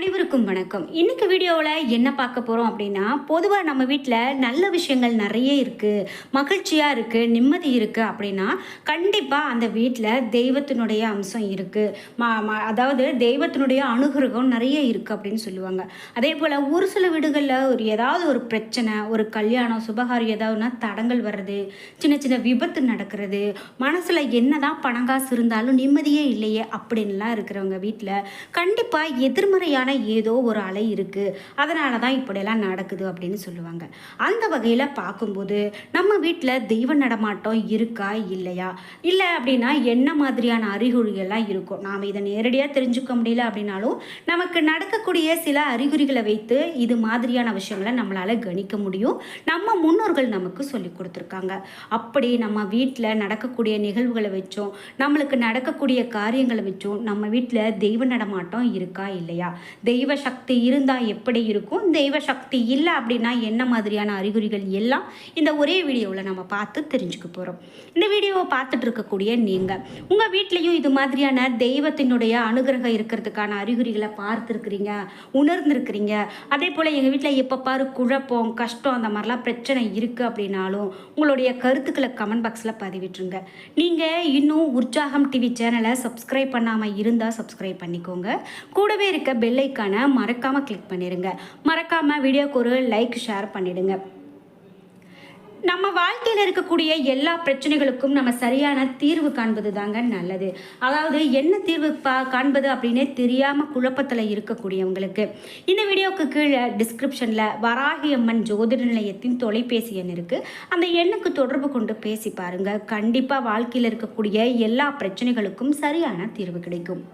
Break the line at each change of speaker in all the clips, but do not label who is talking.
அனைவருக்கும் வணக்கம். இன்னைக்கு வீடியோவில் என்ன பார்க்க போகிறோம் அப்படின்னா பொதுவாக நம்ம வீட்டில் நல்ல விஷயங்கள் நிறைய இருக்குது மகிழ்ச்சியாக இருக்குது நிம்மதி இருக்குது அப்படின்னா கண்டிப்பாக அந்த வீட்டில் தெய்வத்தினுடைய அம்சம் இருக்குது மா மா- அதாவது தெய்வத்தினுடைய அனுகிரகம் நிறைய இருக்குது அப்படின்னு சொல்லுவாங்க. அதே போல் ஒரு சில வீடுகளில் ஒரு ஏதாவது ஒரு பிரச்சனை ஒரு கல்யாணம் சுபகாரியம் ஏதாவதுனா தடங்கள் வர்றது சின்ன சின்ன விபத்து நடக்கிறது மனசில் என்னதான் பணங்காசு இருந்தாலும் நிம்மதியே இல்லையே அப்படின்லாம் இருக்கிறவங்க வீட்டில் கண்டிப்பாக எதிர்மறையான ஏதோ ஒரு அலை இருக்குது அதனால தான் இப்படியெல்லாம் நடக்குது அப்படின்னு சொல்லுவாங்க. அந்த வகையில் பார்க்கும்போது நம்ம வீட்டில் தெய்வ நடமாட்டம் இருக்கா இல்லையா? இல்லை அப்படின்னா என்ன மாதிரியான அறிகுறிகள்லாம் இருக்கும்? நாம் இதை நேரடியாக தெரிஞ்சுக்க முடியல அப்படின்னாலும் நமக்கு நடக்கக்கூடிய சில அறிகுறிகளை வைத்து இது மாதிரியான விஷயங்களை நம்மளால் கணிக்க முடியும். நம்ம முன்னோர்கள் நமக்கு சொல்லி கொடுத்துருக்காங்க. அப்படி நம்ம வீட்டில் நடக்கக்கூடிய நிகழ்வுகளை வச்சோம் நம்மளுக்கு நடக்கக்கூடிய காரியங்களை வச்சும் நம்ம வீட்டில் தெய்வ நடமாட்டம் இருக்கா இல்லையா? தெய்வ சக்தி இருந்தால் எப்படி இருக்கும்? தெய்வ சக்தி இல்லை அப்படின்னா என்ன மாதிரியான அறிகுறிகள் எல்லாம் இந்த ஒரே வீடியோவில் நம்ம பார்த்து தெரிஞ்சுக்க போகிறோம் இந்த வீடியோவை பார்த்துட்டு இருக்கக்கூடிய நீங்கள் உங்கள் வீட்லேயும் இது மாதிரியான தெய்வத்தினுடைய அனுகிரகம் இருக்கிறதுக்கான அறிகுறிகளை பார்த்துருக்குறீங்க உணர்ந்துருக்குறீங்க. அதே போல் எங்கள் வீட்டில் எப்போ பாரு குழப்பம் கஷ்டம் அந்த மாதிரிலாம் பிரச்சனை இருக்குது அப்படின்னாலும் உங்களுடைய கருத்துக்களை கமெண்ட் பாக்ஸில் பதிவிட்டுருங்க. நீங்கள் இன்னும் உற்சாகம் டிவி சேனலை சப்ஸ்கிரைப் பண்ணாமல் இருந்தால் சப்ஸ்கிரைப் பண்ணிக்கோங்க. கூடவே இருக்க பெல்லை ஐக்கானை மறக்காமல் கிளிக் பண்ணிடுங்க மறக்காமல் வீடியோக்கு ஒரு லைக் ஷேர் பண்ணிவிடுங்க நம்ம வாழ்க்கையில் இருக்கக்கூடிய எல்லா பிரச்சனைகளுக்கும் நம்ம சரியான தீர்வு காண்பது தாங்க நல்லது. அதாவது என்ன தீர்வு பா காண்பது அப்படின்னே தெரியாமல் குழப்பத்தில் இருக்கக்கூடியவங்களுக்கு. இந்த வீடியோவுக்கு கீழே டிஸ்கிரிப்ஷனில் வராகி அம்மன் ஜோதிட நிலையத்தின் தொலைபேசி எண் இருக்குது அந்த எண்ணுக்கு தொடர்பு கொண்டு பேசி பாருங்கள் கண்டிப்பாக வாழ்க்கையில் இருக்கக்கூடிய எல்லா பிரச்சனைகளுக்கும் சரியான தீர்வு கிடைக்கும்.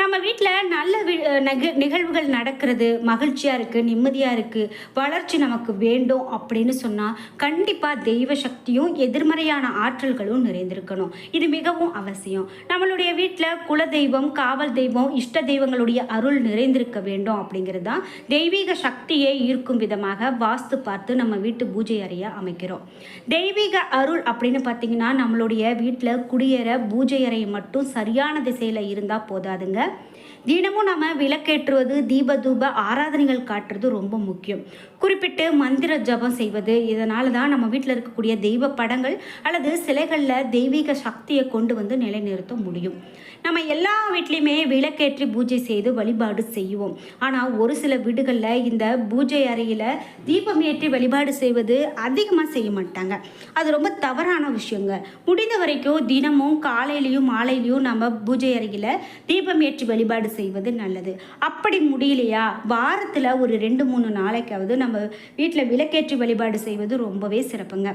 நம்ம வீட்டில் நல்ல வி- நிகழ்வுகள் நடக்கிறது மகிழ்ச்சியாக இருக்குது நிம்மதியாக இருக்குது வளர்ச்சி நமக்கு வேண்டும் அப்படின்னு சொன்னால் கண்டிப்பாக தெய்வ சக்தியும் எதிர்மறையான ஆற்றல்களும் நிறைந்திருக்கணும். இது மிகவும் அவசியம். நம்மளுடைய வீட்டில் குலதெய்வம் காவல் தெய்வம் இஷ்ட தெய்வங்களுடைய அருள் நிறைந்திருக்க வேண்டும் அப்படிங்கிறது தான் தெய்வீக சக்தியை ஈர்க்கும் விதமாக வாஸ்து பார்த்து நம்ம வீட்டு பூஜை அறையை அமைக்கிறோம். தெய்வீக அருள் அப்படின்னு பார்த்தீங்கன்னா நம்மளுடைய வீட்டில் குடியேற பூஜை அறை மட்டும் சரியான திசையில் இருந்தால் போதாதுங்க. yeah தினமும் நம்ம விளக்கேற்றுவது தீப தூப ஆராதனைகள் காட்டுறது ரொம்ப முக்கியம். குறிப்பிட்டு மந்திர ஜபம் செய்வது இதனால தான் நம்ம வீட்டில் இருக்கக்கூடிய தெய்வ படங்கள் அல்லது சிலைகளில் தெய்வீக சக்தியை கொண்டு வந்து நிலைநிறுத்த முடியும். நம்ம எல்லா வீட்லேயுமே விளக்கேற்றி பூஜை செய்து வழிபாடு செய்வோம். ஆனால் ஒரு சில வீடுகளில் இந்த பூஜை அறையில் தீபம் ஏற்றி வழிபாடு செய்வது அதிகமாக செய்ய மாட்டாங்க. அது ரொம்ப தவறான விஷயங்க. முடிந்த வரைக்கும் தினமும் காலையிலையும் மாலையிலையும் நம்ம பூஜை அறையில் தீபம் ஏற்றி வழிபாடு செய்வது நல்லது. அப்படி முடியலையா? வாரத்தில் ஒரு ரெண்டு மூணு நாளைக்காவது நம்ம வீட்டில் விளக்கேற்றி வழிபாடு செய்வது ரொம்பவே சிறப்புங்க.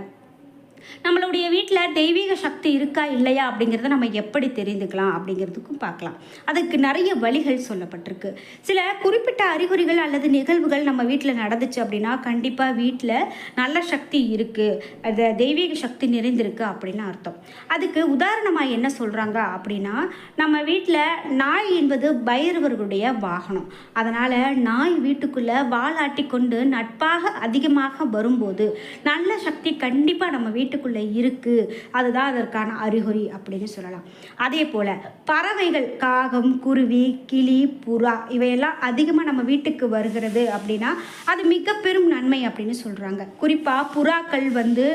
நம்மளுடைய வீட்டில் தெய்வீக சக்தி இருக்கா இல்லையா அப்படிங்கிறத நம்ம எப்படி தெரிந்துக்கலாம் அப்படிங்கிறதுக்கும் பார்க்கலாம். அதுக்கு நிறைய வழிகள் சொல்லப்பட்டிருக்கு. சில குறிப்பிட்ட அறிகுறிகள் அல்லது நிகழ்வுகள் நம்ம வீட்டில் நடந்துச்சு அப்படின்னா கண்டிப்பாக வீட்டில் நல்ல சக்தி இருக்குது அது தெய்வீக சக்தி நிறைந்திருக்கு அப்படின்னு அர்த்தம். அதுக்கு உதாரணமாக என்ன சொல்கிறாங்க அப்படின்னா நம்ம வீட்டில் நாய் என்பது பைரவர்களுடைய வாகனம். அதனால் நாய் வீட்டுக்குள்ளே வாலாட்டி கொண்டு நட்பாக அதிகமாக வரும்போது நல்ல சக்தி கண்டிப்பாக நம்ம வீட்டுக்குள்ளே இருக்குது அதுதான் அதற்கான அறிகுறி அப்படின்னு சொல்லலாம். அதே போல் பறவைகள் காகம் குருவி கிளி புறா இவையெல்லாம் அதிகமாக நம்ம வீட்டுக்கு வருகிறது அப்படின்னா அது மிக பெரும் நன்மை அப்படின்னு சொல்கிறாங்க குறிப்பாக புறாக்கள் வந்து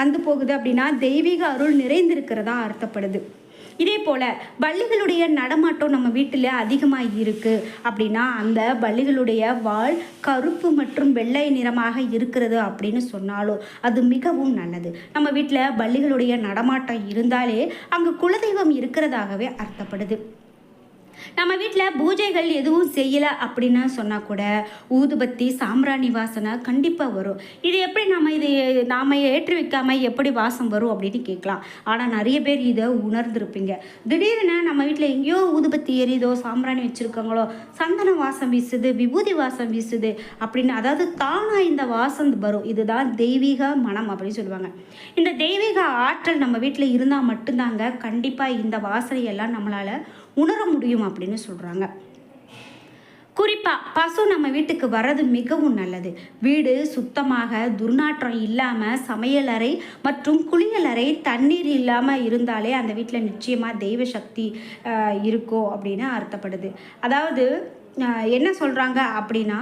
வந்து போகுது அப்படின்னா தெய்வீக அருள் நிறைந்திருக்கிறதா அர்த்தப்படுது. இதே போல் பள்ளிகளுடைய நடமாட்டம் நம்ம வீட்டில் அதிகமாக இருக்குது அப்படின்னா அந்த பள்ளிகளுடைய வால் கருப்பு மற்றும் வெள்ளை நிறமாக இருக்கிறது அப்படின்னு சொன்னாலும் அது மிகவும் நல்லது. நம்ம வீட்டில் பள்ளிகளுடைய நடமாட்டம் இருந்தாலே அங்கே குலதெய்வம் இருக்கிறதாகவே அர்த்தப்படுது. நம்ம வீட்டில் பூஜைகள் எதுவும் செய்யலை அப்படின்னு சொன்னால் கூட ஊதுபத்தி சாம்பிராணி வாசனை கண்டிப்பாக வரும். இது எப்படி நம்ம இது நாம் ஏற்றி வைக்காமல் எப்படி வாசம் வரும் அப்படின்னு கேட்கலாம். ஆனால் நிறைய பேர் இதை உணர்ந்திருப்பீங்க. திடீர்னு நம்ம வீட்டில் எங்கேயோ ஊதுபத்தி எரியுதோ சாம்பிராணி வச்சுருக்காங்களோ சந்தன வாசம் வீசுது விபூதி வாசம் வீசுது அப்படின்னு அதாவது தானாக இந்த வாசம் வரும். இதுதான் தெய்வீக மனம் அப்படின்னு சொல்லுவாங்க. இந்த தெய்வீக ஆற்றல் நம்ம வீட்டில் இருந்தால் மட்டும்தாங்க கண்டிப்பாக இந்த வாசனையெல்லாம் நம்மளால் உணர முடியும் அப்படின்னு சொல்கிறாங்க குறிப்பாக பசு நம்ம வீட்டுக்கு வர்றது மிகவும் நல்லது. வீடு சுத்தமாக துர்நாற்றம் இல்லாமல் சமையலறை மற்றும் குளியலறை தண்ணீர் இல்லாமல் இருந்தாலே அந்த வீட்டில் நிச்சயமாக தெய்வ சக்தி இருக்கும் அப்படின்னு அர்த்தப்படுது. அதாவது என்ன சொல்கிறாங்க அப்படின்னா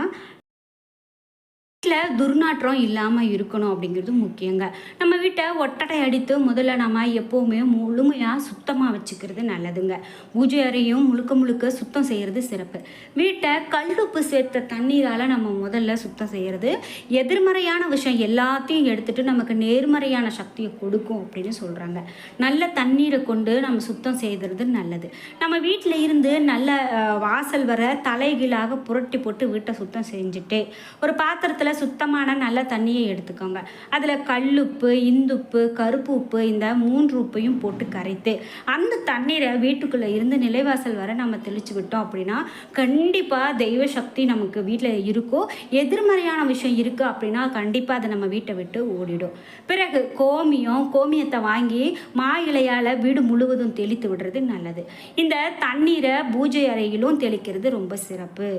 வீட்டில் துர்நாற்றம் இல்லாமல் இருக்கணும் அப்படிங்கிறது முக்கியங்க. நம்ம வீட்டை ஒட்டடை அடித்து முதல்ல நம்ம எப்போவுமே முழுமையாக சுத்தமாக வச்சுக்கிறது நல்லதுங்க. பூஜை அறையும் முழுக்க முழுக்க சுத்தம் செய்கிறது சிறப்பு. வீட்டை கல்லுப்பு சேர்த்த தண்ணீரால் நம்ம முதல்ல சுத்தம் செய்கிறது எதிர்மறையான விஷயம் எல்லாத்தையும் எடுத்துட்டு நமக்கு நேர்மறையான சக்தியை கொடுக்கும் அப்படின்னு சொல்கிறாங்க நல்ல தண்ணீரை கொண்டு நம்ம சுத்தம் செய்கிறது நல்லது. நம்ம வீட்டில் இருந்து நல்ல வாசல் வர தலைகீழாக புரட்டி போட்டு வீட்டை சுத்தம் செஞ்சுட்டு ஒரு பாத்திரத்தில் சுத்தமான நல்ல தண்ணியை எடுத்துக்கோங்க. அதில் கல்லுப்பு இந்துப்பு கருப்பு உப்பு இந்த மூன்று உப்பையும் போட்டு கரைத்து அந்த தண்ணீரை வீட்டுக்குள்ளே இருந்து நிலைவாசல் வர நம்ம தெளிச்சு விட்டோம் அப்படின்னா கண்டிப்பாக தெய்வ சக்தி நமக்கு வீட்டில் இருக்கும் எதிர்மறையான விஷயம் இருக்குது அப்படின்னா கண்டிப்பாக அதை நம்ம வீட்டை விட்டு ஓடிடும். பிறகு கோமியம் கோமியத்தை வாங்கி மா இலையால் வீடு முழுவதும் தெளித்து விடுறது நல்லது. இந்த தண்ணீரை பூஜை அறையிலும் தெளிக்கிறது ரொம்ப சிறப்பு.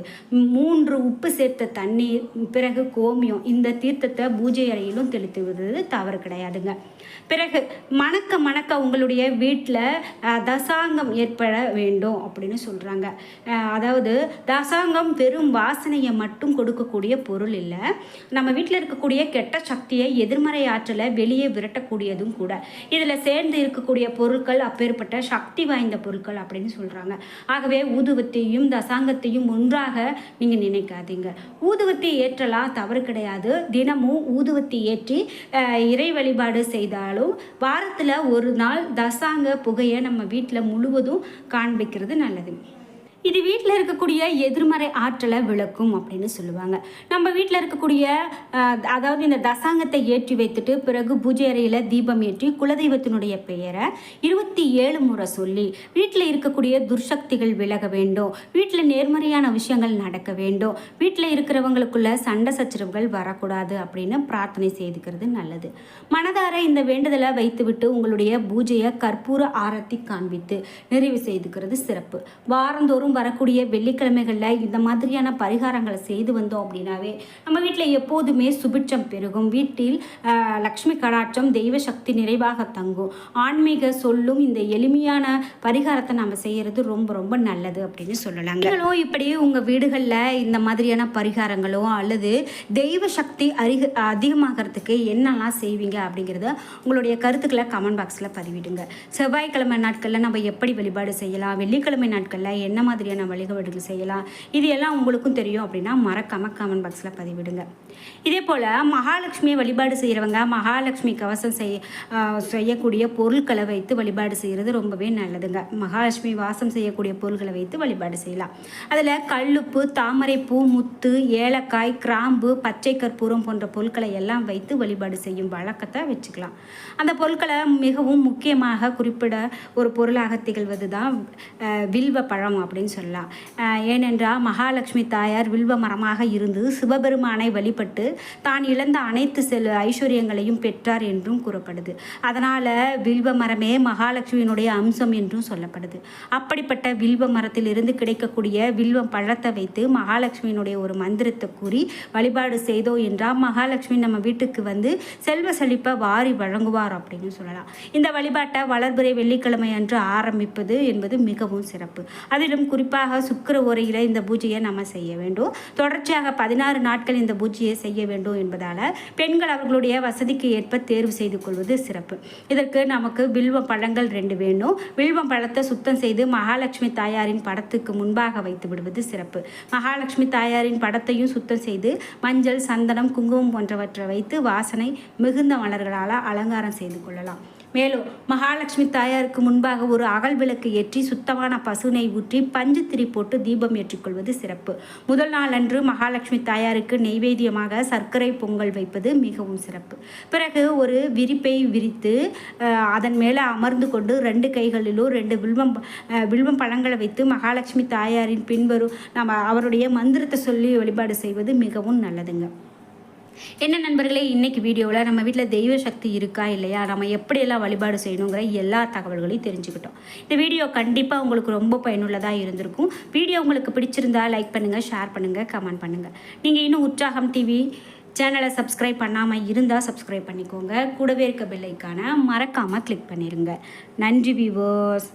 மூன்று உப்பு சேர்த்த தண்ணீர் பிறகு கோ ஓமியம் இந்த தீர்த்தத்தை பூஜை அறையிலும் தெளித்து விடுறது தவறு கிடையாதுங்க. பிறகு மணக்க மணக்க உங்களுடைய வீட்டில் தசாங்கம் ஏற்பட வேண்டும் அப்படின்னு சொல்கிறாங்க அதாவது தசாங்கம் வெறும் வாசனையை மட்டும் கொடுக்கக்கூடிய பொருள் இல்லை. நம்ம வீட்டில் இருக்கக்கூடிய கெட்ட சக்தியை எதிர்மறை ஆற்றலை வெளியே விரட்டக்கூடியதும் கூட. இதில் சேர்ந்து இருக்கக்கூடிய பொருட்கள் அப்பேற்பட்ட சக்தி வாய்ந்த பொருட்கள் அப்படின்னு சொல்கிறாங்க ஆகவே ஊதுவத்தையும் தசாங்கத்தையும் ஒன்றாக நீங்கள் நினைக்காதீங்க. ஊதுவத்தை ஏற்றலாம் தவறு கிடையாது. தினமும் ஊதுவத்தி ஏற்றி இறை வழிபாடு செய்தாலும் வாரத்தில் ஒரு நாள் தசாங்க புகையை நம்ம வீட்டில் முழுவதும் காண்பிக்கிறது நல்லது. இது வீட்டில் இருக்கக்கூடிய எதிர்மறை ஆற்றலை விளக்கும் அப்படின்னு சொல்லுவாங்க. நம்ம வீட்டில் இருக்கக்கூடிய அதாவது இந்த தசாங்கத்தை ஏற்றி வைத்துட்டு பிறகு பூஜை அறையில் தீபம் ஏற்றி குலதெய்வத்தினுடைய பெயரை இருபத்தி ஏழு முறை சொல்லி வீட்டில் இருக்கக்கூடிய துர்சக்திகள் விலக வேண்டும். வீட்டில் நேர்மறையான விஷயங்கள் நடக்க வேண்டும். வீட்டில் இருக்கிறவங்களுக்குள்ள சண்டை சச்சரவுகள் வரக்கூடாது அப்படின்னு பிரார்த்தனை செய்துக்கிறது நல்லது. மனதார இந்த வேண்டுதலை வைத்துவிட்டு உங்களுடைய பூஜையை கற்பூர ஆரத்தி காண்பித்து நிறைவு செய்துக்கிறது சிறப்பு. வாரந்தோறும் வரக்கூடிய வெள்ளிக்கிழமைகளில் இந்த மாதிரியான பரிகாரங்களை செய்து வந்தோம் அப்படின்னாவே நம்ம வீட்டில் எப்போதுமே சுபிட்சம் பெருகும். வீட்டில் லக்ஷ்மி கடாட்சம் தெய்வ சக்தி நிறைவாக தங்கும். ஆன்மீக சொல்லும் இந்த எளிமையான பரிகாரத்தை நம்ம செய்யறது ரொம்ப ரொம்ப நல்லது அப்படின்னு சொல்லலாங்க. நீங்களும் இப்படி உங்கள் வீடுகளில் இந்த மாதிரியான பரிகாரங்களோ அல்லது தெய்வ சக்தி அதிக அதிகமாகிறதுக்கு என்னெல்லாம் செய்வீங்க அப்படிங்கிறத உங்களுடைய கருத்துக்களை கமெண்ட் பாக்ஸில் பதிவிடுங்க. செவ்வாய்க்கிழமை நாட்களில் நம்ம எப்படி வழிபாடு செய்யலாம்? வெள்ளிக்கிழமை நாட்களில் என்ன மாதிரி மாதிரியான வழிபாடுகள் செய்யலாம். இது எல்லாம் உங்களுக்கும் தெரியும் அப்படின்னா மறக்காமல் கமெண்ட் பாக்ஸில் பதிவிடுங்க. இதே போல் மகாலட்சுமியை வழிபாடு செய்கிறவங்க மகாலட்சுமி கவசம் செய்ய செய்யக்கூடிய பொருட்களை வைத்து வழிபாடு செய்கிறது ரொம்பவே நல்லதுங்க. மகாலட்சுமி வாசம் செய்யக்கூடிய பொருட்களை வைத்து வழிபாடு செய்யலாம். அதில் கல்லுப்பு தாமரைப்பூ முத்து ஏலக்காய் கிராம்பு பச்சை கற்பூரம் போன்ற பொருட்களை எல்லாம் வைத்து வழிபாடு செய்யும் வழக்கத்தை வச்சுக்கலாம். அந்த பொருட்களை மிகவும் முக்கியமாக குறிப்பிட ஒரு பொருளாக திகழ்வது தான் வில்வ பழம் அப்படின்னு சொல்லலாம். ஏனென்றால் மகாலட்சுமி தாயார் வில்வ மரமாக இருந்து சிவபெருமானை வழிபட்டு தான் இழந்த அனைத்து செல் ஐஸ்வர்யங்களையும் பெற்றார் என்றும் கூறப்படுது. அதனால் வில்வ மரமே மகாலட்சுமியினுடைய அம்சம் என்றும் சொல்லப்படுது. அப்படிப்பட்ட வில்வ மரத்திலிருந்து கிடைக்கக்கூடிய வில்வ பழத்தை வைத்து மகாலட்சுமியினுடைய ஒரு மந்திரத்தை கூறி வழிபாடு செய்தோம் என்றால் மகாலட்சுமி நம்ம வீட்டுக்கு வந்து செல்வ செழிப்பை வாரி வழங்குவார் அப்படின்னு சொல்லலாம். இந்த வழிபாட்டை வளர்பிறை வெள்ளிக்கிழமை அன்று ஆரம்பிப்பது என்பது மிகவும் சிறப்பு. அதிலும் குறிப்பாக சுக்கிர உரையில் இந்த பூஜையை நம்ம செய்ய வேண்டும். தொடர்ச்சியாக பதினாறு நாட்கள் இந்த பூஜையை செய்ய வேண்டும் என்பதால் பெண்கள் அவர்களுடைய வசதிக்கு ஏற்ப தேர்வு செய்து கொள்வது சிறப்பு. இதற்கு நமக்கு வில்வ பழங்கள் ரெண்டு வேணும். வில்வம் பழத்தை சுத்தம் செய்து மகாலட்சுமி தாயாரின் படத்துக்கு முன்பாக வைத்து விடுவது சிறப்பு. மகாலட்சுமி தாயாரின் படத்தையும் சுத்தம் செய்து மஞ்சள் சந்தனம் குங்குமம் போன்றவற்றை வைத்து வாசனை மிகுந்த மலர்களால் அலங்காரம் செய்து கொள்ளலாம். மேலும் மகாலட்சுமி தாயாருக்கு முன்பாக ஒரு அகல் விளக்கு ஏற்றி சுத்தமான பசுனை ஊற்றி பஞ்சு திரி போட்டு தீபம் ஏற்றிக்கொள்வது சிறப்பு. முதல் நாள் அன்று மகாலட்சுமி தாயாருக்கு நெய்வேத்தியமாக சர்க்கரை பொங்கல் வைப்பது மிகவும் சிறப்பு. பிறகு ஒரு விரிப்பை விரித்து அதன் மேலே அமர்ந்து கொண்டு ரெண்டு கைகளிலும் ரெண்டு வில்வம் வில்வம் பழங்களை வைத்து மகாலட்சுமி தாயாரின் பின்வரும் நம்ம அவருடைய மந்திரத்தை சொல்லி வழிபாடு செய்வது மிகவும் நல்லதுங்க. என்ன நண்பர்களே இன்னைக்கு வீடியோவில் நம்ம வீட்டில் தெய்வ சக்தி இருக்கா இல்லையா? நம்ம எப்படியெல்லாம் வழிபாடு செய்யணுங்கிற எல்லா தகவல்களையும் தெரிஞ்சுக்கிட்டோம். இந்த வீடியோ கண்டிப்பாக உங்களுக்கு ரொம்ப பயனுள்ளதாக இருந்திருக்கும். வீடியோ உங்களுக்கு பிடிச்சிருந்தா லைக் பண்ணுங்கள் ஷேர் பண்ணுங்கள் கமெண்ட் பண்ணுங்கள் நீங்கள் இன்னும் உற்சாகம் டிவி சேனலை சப்ஸ்கிரைப் பண்ணாமல் இருந்தால் சப்ஸ்கிரைப் பண்ணிக்கோங்க. கூடவே இருக்க பெல்லைக்கான மறக்காமல் கிளிக் பண்ணிடுங்க நன்றி வியூவர்ஸ்